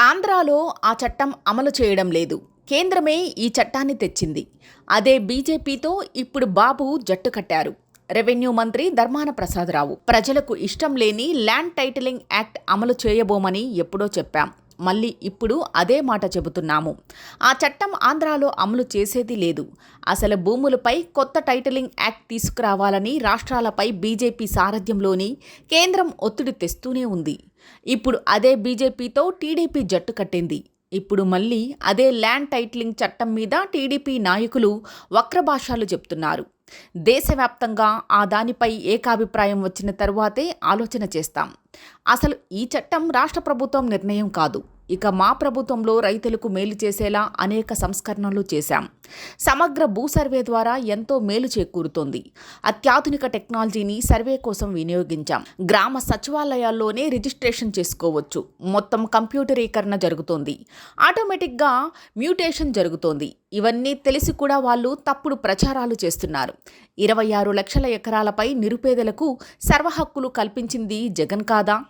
ఆంధ్రాలో ఆ చట్టం అమలు చేయడం లేదు. కేంద్రమే ఈ చట్టాన్ని తెచ్చింది. అదే బీజేపీతో ఇప్పుడు బాబు జట్టు కట్టారు. రెవెన్యూ మంత్రి ధర్మాన ప్రసాదరావు. ప్రజలకు ఇష్టం లేని ల్యాండ్ టైటిలింగ్ యాక్ట్ అమలు చేయబోమని ఎప్పుడో చెప్పాం. మళ్ళీ ఇప్పుడు అదే మాట చెబుతున్నాము. ఆ చట్టం ఆంధ్రాలో అమలు చేసేది లేదు. అసలు భూములపై కొత్త టైటిలింగ్ యాక్ట్ తీసుకురావాలని రాష్ట్రాలపై బీజేపీ సారథ్యంలోని కేంద్రం ఒత్తిడి తెస్తూనే ఉంది. ఇప్పుడు అదే బీజేపీతో టీడీపీ జట్టు కట్టింది. ఇప్పుడు మళ్ళీ అదే ల్యాండ్ టైటిలింగ్ చట్టం మీద టీడీపీ నాయకులు వక్రభాషాలు చెప్తున్నారు. దేశవ్యాప్తంగా ఆ దానిపై ఏకాభిప్రాయం వచ్చిన తరువాతే ఆలోచన చేస్తాం. అసలు ఈ చట్టం రాష్ట్ర ప్రభుత్వం నిర్ణయం కాదు. ఇక మా ప్రభుత్వంలో రైతులకు మేలు చేసేలా అనేక సంస్కరణలు చేశాం. సమగ్ర భూ సర్వే ద్వారా ఎంతో మేలు చేకూరుతోంది. అత్యాధునిక టెక్నాలజీని సర్వే కోసం వినియోగించాం. గ్రామ సచివాలయాల్లోనే రిజిస్ట్రేషన్ చేసుకోవచ్చు. మొత్తం కంప్యూటరీకరణ జరుగుతోంది. ఆటోమేటిక్గా మ్యూటేషన్ జరుగుతోంది. ఇవన్నీ తెలిసి కూడా వాళ్ళు తప్పుడు ప్రచారాలు చేస్తున్నారు. ఇరవై ఆరు లక్షల ఎకరాలపై నిరుపేదలకు సర్వహక్కులు కల్పించింది జగన్ కాదా?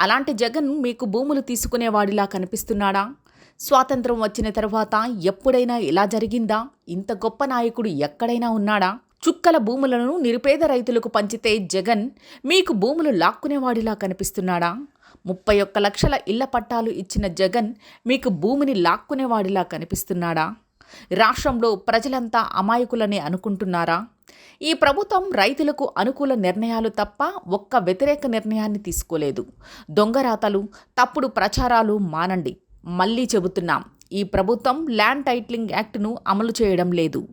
అలాంటి జగన్ మీకు భూములు తీసుకునేవాడిలా కనిపిస్తున్నాడా? స్వాతంత్రం వచ్చిన తర్వాత ఎప్పుడైనా ఇలా జరిగిందా? ఇంత గొప్ప నాయకుడు ఎక్కడైనా ఉన్నాడా? చుక్కల భూములను నిరుపేద రైతులకు పంచితే జగన్ మీకు భూములు లాక్కునేవాడిలా కనిపిస్తున్నాడా? ముప్పై ఒక్క లక్షల ఇళ్ళ పట్టాలు ఇచ్చిన జగన్ మీకు భూమిని లాక్కునేవాడిలా కనిపిస్తున్నాడా? రాష్ట్రంలో ప్రజలంతా అమాయకులని అనుకుంటున్నారా? ఈ ప్రభుత్వం రైతులకు అనుకూల నిర్ణయాలు తప్ప ఒక్క వ్యతిరేక నిర్ణయాన్ని తీసుకోలేదు. దొంగరాతలు తప్పుడు ప్రచారాలు మానండి. మళ్ళీ చెబుతున్నాం ఈ ప్రభుత్వం ల్యాండ్ టైట్లింగ్ యాక్ట్ను అమలు చేయడం లేదు.